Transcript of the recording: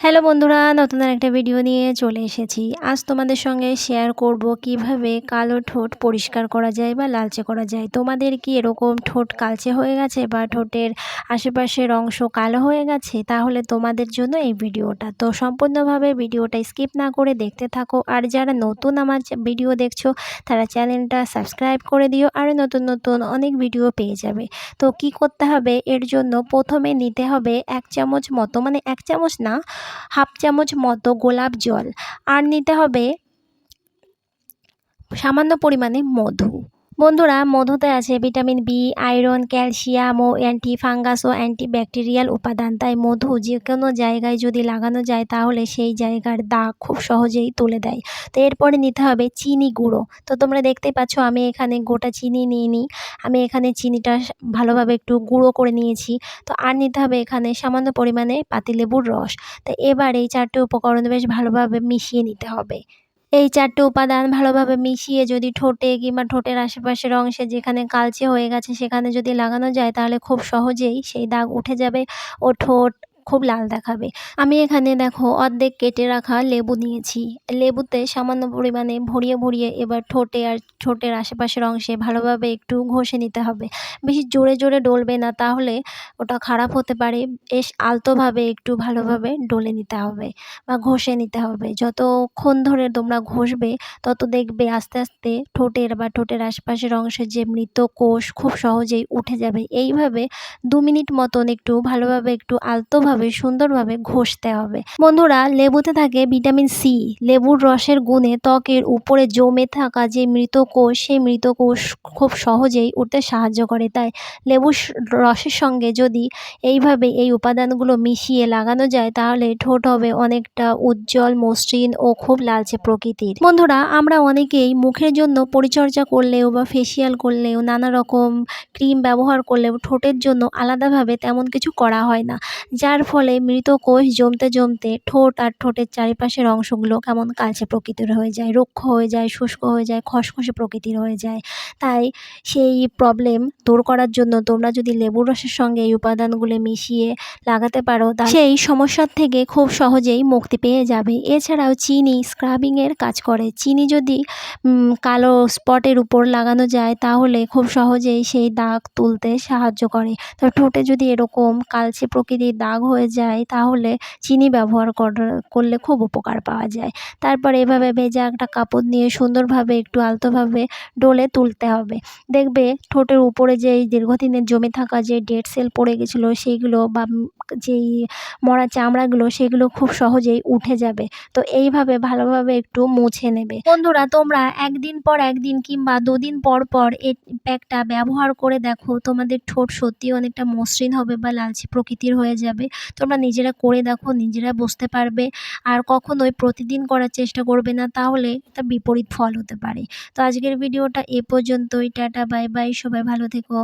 Hello বন্ধুরা, নতুন একটা ভিডিও নিয়ে চলে এসেছি। আজ তোমাদের সঙ্গে শেয়ার করব কীভাবে কালো ঠোঁট পরিষ্কার করা যায় বা লালচে করা যায়। তোমাদের কি এরকম ঠোঁট কালচে হয়ে গেছে বা ঠোঁটের আশেপাশের অংশ কালো হয়ে গেছে? তাহলে তোমাদের জন্য এই ভিডিওটা তো সম্পূর্ণভাবে ভিডিওটা স্কিপ না করে দেখতে থাকো। আর যারা নতুন আমার ভিডিও দেখছ, তারা চ্যানেলটা সাবস্ক্রাইব করে দিও। আর নতুন নতুন অনেক ভিডিও পেয়ে যাবে। তো কি করতে হবে? এর জন্য প্রথমে নিতে হবে এক চামচ মতো মানে এক চামচ না হাফ চামচ মতো গোলাপ জল আর নিতে হবে সামান্য পরিমাণে মধু। বন্ধুরা, মধুতে আছে ভিটামিন বি, আয়রন, ক্যালসিয়াম ও অ্যান্টি ফাঙ্গাস ও অ্যান্টিব্যাকটেরিয়াল উপাদান। তাই মধু যে কোনো জায়গায় যদি লাগানো যায়, তাহলে সেই জায়গার দাগ খুব সহজেই তুলে দেয়। তো এরপরে নিতে হবে চিনি গুঁড়ো। তো তোমরা দেখতে পাচ্ছ, আমি এখানে গোটা চিনি নিয়ে নিই আমি এখানে চিনিটা ভালোভাবে একটু গুঁড়ো করে নিয়েছি। তো আর নিতে হবে এখানে সামান্য পরিমাণে পাতিলেবুর রস। তো এবার এই চারটে উপকরণ বেশ ভালোভাবে মিশিয়ে নিতে হবে। এই চারটে উপাদান ভালোভাবে মিশিয়ে যদি ঠোঁটে কিংবা ঠোঁটের আশেপাশের অংশে যেখানে কালচে হয়ে গেছে সেখানে যদি লাগানো যায়, তাহলে খুব সহজেই সেই দাগ উঠে যাবে ও ঠোঁট খুব লাল দেখাবে। আমি এখানে দেখো অর্ধেক কেটে রাখা লেবু নিয়েছি। লেবুতে সামান্য পরিমাণে ভরিয়ে ভরিয়ে এবার ঠোঁটে আর ঠোঁটের আশেপাশের অংশে ভালোভাবে একটু ঘষে নিতে হবে। বেশি জোরে জোরে ডলবে না, তাহলে ওটা খারাপ হতে পারে। বেশ আলতোভাবে একটু ভালোভাবে ডলে নিতে হবে বা ঘষে নিতে হবে। যতক্ষণ ধরে তোমরা ঘষবে, তত দেখবে আস্তে আস্তে ঠোঁটের বা ঠোঁটের আশেপাশের অংশে যে মৃত কোষ খুব সহজেই উঠে যাবে। এইভাবে দু মিনিট মতন একটু ভালোভাবে একটু আলতোভাবে ভালোভাবে সুন্দরভাবে ঘষতে হবে। বন্ধুরা, লেবুতে থাকে ভিটামিন সি লেবুর রসের গুণে ত্বকের উপরে জমে থাকা যে মৃত কোষ, সেই মৃত কোষ খুব সহজেই উঠতে সাহায্য করে। তাই লেবুর রসের সঙ্গে যদি এইভাবে এই উপাদানগুলো মিশিয়ে লাগানো যায়, তাহলে ঠোঁট হবে অনেকটা উজ্জ্বল, মসৃণ ও খুব লালচে প্রকৃতির। বন্ধুরা, আমরা অনেকেই মুখের জন্য পরিচর্যা করলেও বা ফেসিয়াল করলেও নানা রকম ক্রিম ব্যবহার করলেও ঠোঁটের জন্য আলাদাভাবে তেমন কিছু করা হয় না। যার ফলে মৃত কোষ জমতে জমতে ঠোঁট আর ঠোঁটের চারিপাশের অংশগুলো কেমন কালচে প্রকৃতির হয়ে যায়, রুক্ষ হয়ে যায়, শুষ্ক হয়ে যায়, খসখসে প্রকৃতির হয়ে যায়। তাই সেই প্রবলেম দূর করার জন্য তোমরা যদি লেবুর রসের সঙ্গে এই উপাদানগুলো মিশিয়ে লাগাতে পারো, তা সেই সমস্যার থেকে খুব সহজেই মুক্তি পেয়ে যাবে। এছাড়াও চিনি স্ক্রাবিংয়ের কাজ করে। চিনি যদি কালো স্পটের উপর লাগানো যায়, তাহলে খুব সহজেই সেই দাগ তুলতে সাহায্য করে। তো ঠোঁটে যদি এরকম কালচে প্রকৃতির দাগ হয়ে হয়ে যায়, তাহলে চিনি ব্যবহার করলে খুব উপকার পাওয়া যায়। তারপর এভাবে ভেজা একটা কাপড় নিয়ে সুন্দরভাবে একটু আলতোভাবে ডলে তুলতে হবে। দেখবে ঠোঁটের উপরে যেই দীর্ঘদিনের জমে থাকা যে ডেড সেল পড়ে গেছিল, সেইগুলো বা যেই মরা চামড়াগুলো, সেগুলো খুব সহজেই উঠে যাবে। তো এইভাবে ভালোভাবে একটু মুছে নেবে। বন্ধুরা, তোমরা একদিন পর একদিন কিংবা দুদিন পর পর এই প্যাকটা ব্যবহার করে দেখো। তোমাদের ঠোঁট সত্যি অনেকটা মসৃণ হবে বা লালচে প্রকৃতির হয়ে যাবে। তোমরা নিজেরা করে দেখো, নিজেরা বুঝতে পারবে। আর কখনোই প্রতিদিন করার চেষ্টা করবে না, তাহলে তার বিপরীত ফল হতে পারে। তো আজকের ভিডিওটা এ পর্যন্তই, টাটা, বাই বাই, সবাই ভালো থেকো।